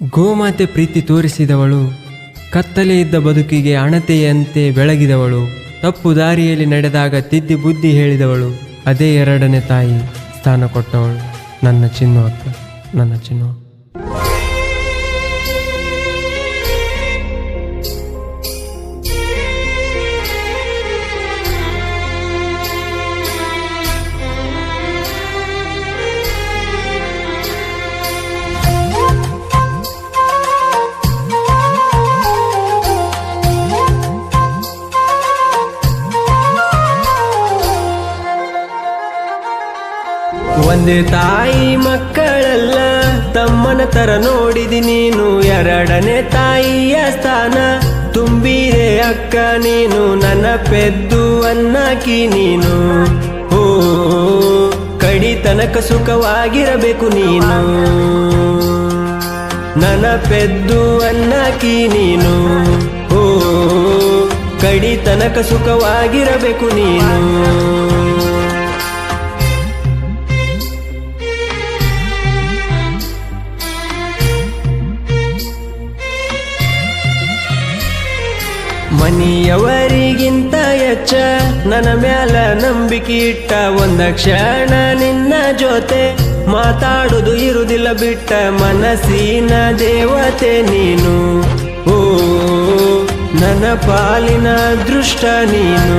ಗೋಮಾತೆ ಪ್ರೀತಿ ತೋರಿಸಿದವಳು, ಕತ್ತಲೆ ಇದ್ದ ಬದುಕಿಗೆ ಅಣತೆಯಂತೆ ಬೆಳಗಿದವಳು, ತಪ್ಪು ದಾರಿಯಲ್ಲಿ ನಡೆದಾಗ ತಿದ್ದಿ ಬುದ್ಧಿ ಹೇಳಿದವಳು, ಅದೇ ಎರಡನೇ ತಾಯಿ ಸ್ಥಾನ ಕೊಟ್ಟವಳು. ನನ್ನ ಚಿನ್ನು ಅಕ್ಕ, ನನ್ನ ಚಿನ್ನು ಒಂದೇ ತಾಯಿ ಮಕ್ಕಳಲ್ಲ, ತಮ್ಮನ ತರ ನೋಡಿದಿ ನೀನು. ಎರಡನೇ ತಾಯಿಯ ಸ್ಥಾನ, ತುಂಬಿದೆ ಅಕ್ಕ ನೀನು. ನನ್ನ ಪೆದ್ದು ಅನ್ನಕಿ ನೀನು. ಓ, ಕಡಿ ತನಕ ಸುಖವಾಗಿರಬೇಕು ನೀನು. ನನ್ನ ಪೆದ್ದು ಅನ್ನಕಿ ನೀನು. ಓ, ಕಡಿ ತನಕ ಸುಖವಾಗಿರಬೇಕು ನೀನು. ಮನಿಯವರಿಗಿಂತ ಹೆಚ್ಚ ನನ್ನ ಮ್ಯಾಲ ನಂಬಿಕೆ ಇಟ್ಟ ಒಂದ ಕ್ಷಣ ನಿನ್ನ ಜೊತೆ ಮಾತಾಡುದು ಇರುದಿಲ್ಲ ಬಿಟ್ಟ ಮನಸ್ಸಿನ ದೇವತೆ ನೀನು. ಓ, ನನ್ನ ಪಾಲಿನ ದೃಷ್ಟ ನೀನು.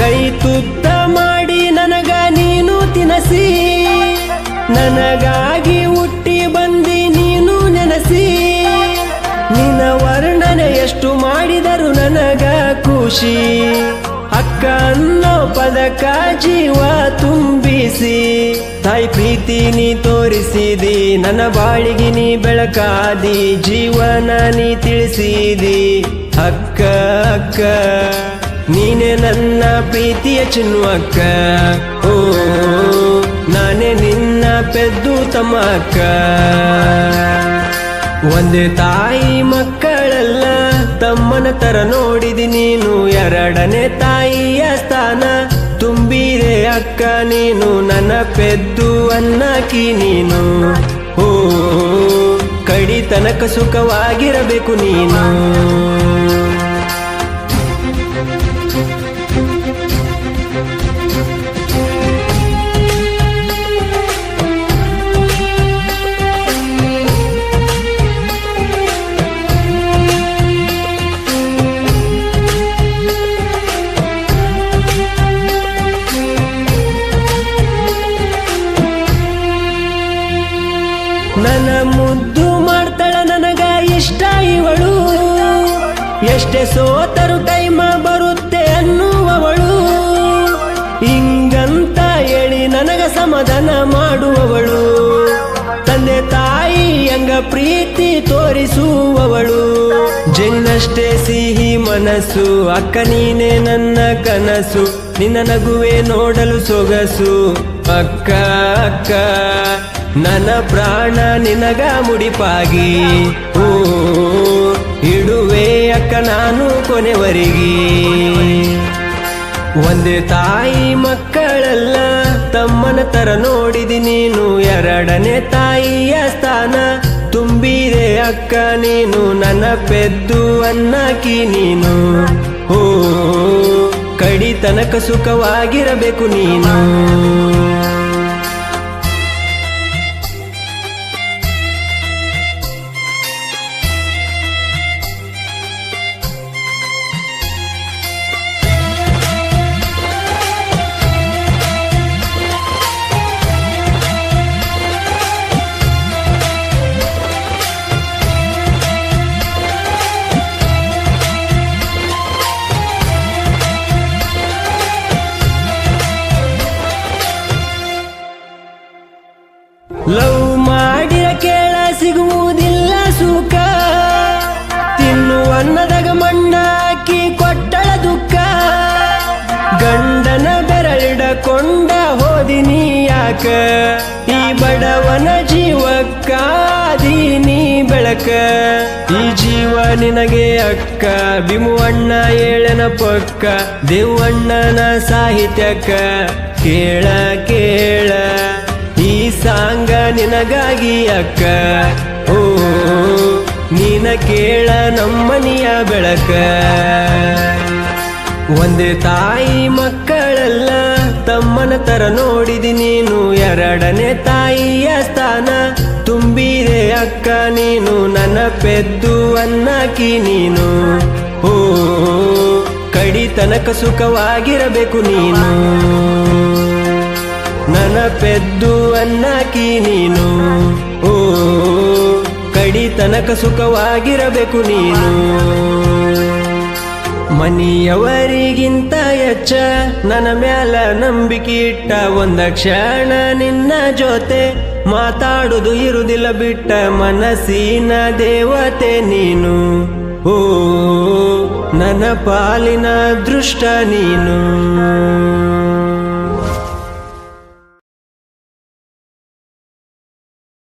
ಕೈ ತುತ್ತ ಮಾಡಿ ನನಗ ನೀನು ತಿನಸಿ. ನನಗಾಗಿ ಹುಟ್ಟಿ ಬಂದಿ ನೀನು ನೆನಸಿ. ನಿನ್ನ ವರ್ಣನೆ ಎಷ್ಟು ಮಾಡಿದರು ನನಗ ಖುಷಿ. ಅಕ್ಕ ಅನ್ನೋ ಪದಕ ಜೀವ ತುಂಬಿಸಿ. ತಾಯಿ ಪ್ರೀತಿ ನೀ ತೋರಿಸಿದಿ, ನನ್ನ ಬಾಳಿಗೆ ನೀ ಬೆಳಕಾದಿ, ಜೀವನ ನೀ ತಿಳಿಸಿದಿ. ಅಕ್ಕ ಅಕ್ಕ. ನೀನೆ ನನ್ನ ಪ್ರೀತಿಯ ಚಿನ್ನು ಅಕ್ಕ ಓ, ನಾನೇ ನಿನ್ನ ಪೆದ್ದು ತಮ್ಮಕ್ಕ. ಒಂದೇ ತಾಯಿ ಮಕ್ಕಳಲ್ಲ, ತಮ್ಮನ ತರ ನೋಡಿದಿ ನೀನು. ಎರಡನೇ ತಾಯಿಯ ಸ್ಥಾನ ತುಂಬಿರೆ ಅಕ್ಕ ನೀನು. ನನ್ನ ಪೆದ್ದು ಅನ್ನಕಿ ನೀನು. ಓ, ಕಡಿತನಕ ಸುಖವಾಗಿರಬೇಕು ನೀನು. ನನ್ನ ಮುದ್ದು ಮಾಡ್ತಾಳ ನನಗ ಇಷ್ಟ ಇವಳು. ಎಷ್ಟೇ ಸೋತರು ಟೈಮ ಬರುತ್ತೆ ಅನ್ನುವವಳು. ಹಿಂಗಂತ ಹೇಳಿ ನನಗ ಸಮಾಧಾನ ಮಾಡುವವಳು. ತಂದೆ ತಾಯಿ ಹಂಗ ಪ್ರೀತಿ ತೋರಿಸುವವಳು. ಜನ್ನಷ್ಟೇ ಸಿಹಿ ಮನಸ್ಸು, ಅಕ್ಕ ನೀನೆ ನನ್ನ ಕನಸು. ನಿನ್ನ ನಗುವೆ ನೋಡಲು ಸೊಗಸು. ಅಕ್ಕ ಅಕ್ಕ. ನನ್ನ ಪ್ರಾಣ ನಿನಗ ಮುಡಿಪಾಗಿ. ಓ ಇಡುವೆ ಅಕ್ಕ ನಾನು ಕೊನೆವರೆಗೆ. ಒಂದೇ ತಾಯಿ ಮಕ್ಕಳಲ್ಲ, ತಮ್ಮನ ತರ ನೋಡಿದಿ ನೀನು. ಎರಡನೇ ತಾಯಿಯ ಸ್ಥಾನ ತುಂಬಿದೆ ಅಕ್ಕ ನೀನು. ನನ್ನ ಪೆದ್ದು ಅನ್ನಕಿ ನೀನು. ಓ ಕಡಿತನಕ ಸುಖವಾಗಿರಬೇಕು ನೀನು. ಲವ್ ಮಾಡಿರ ಕೇಳ ಸಿಗುವುದಿಲ್ಲ ಸುಖ. ತಿನ್ನುವ ಅನ್ನದಾಗ ಮಣ್ಣಾಕಿ ಕೊಟ್ಟಳ ದುಃಖ. ಗಂಡನ ಬೆರಳಿಡಕೊಂಡ ಹೋದಿನಿ ಯಾಕ? ಈ ಬಡವನ ಜೀವಕ್ಕಾದೀನಿ ಬೆಳಕ? ಈ ಜೀವ ನಿನಗೆ ಅಕ್ಕ ಬಿಮುವಣ್ಣ ಏಳನ ಪಕ್ಕ, ದೇವಣ್ಣನ ಸಾಹಿತ್ಯಕ ಕೇಳ ಕೇಳ. ಸಾಂಗ ನಿನಗಾಗಿ ಅಕ್ಕ. ಓ ನೀನ ಕೇಳ ನಮ್ಮನಿಯ ಬೆಳಕ. ಒಂದೇ ತಾಯಿ ಮಕ್ಕಳೆಲ್ಲ, ತಮ್ಮನ ತರ ನೋಡಿದಿ ನೀನು. ಎರಡನೇ ತಾಯಿಯ ಸ್ಥಾನ ತುಂಬಿದೆ ಅಕ್ಕ. ನೀನು ನನ್ನ ಪೆದ್ದು ಅನ್ನಕಿ ನೀನು. ಓ ಕಡಿತನಕ ಸುಖವಾಗಿರಬೇಕು ನೀನು. ನನ್ನ ಪೆದ್ದು ಅನ್ನಾಕಿ ನೀನು. ಓ, ಕಡಿ ತನಕ ಸುಖವಾಗಿರಬೇಕು ನೀನು. ಮನಿಯವರಿಗಿಂತ ಹೆಚ್ಚ ನನ್ನ ಮ್ಯಾಲ ನಂಬಿಕೆ ಇಟ್ಟ ಒಂದ ಕ್ಷಣ ನಿನ್ನ ಜೊತೆ ಮಾತಾಡುದು ಇರುದಿಲ್ಲ ಬಿಟ್ಟ ಮನಸ್ಸಿನ ದೇವತೆ ನೀನು. ಓ, ನನ್ನ ಪಾಲಿನ ದೃಷ್ಟ ನೀನು.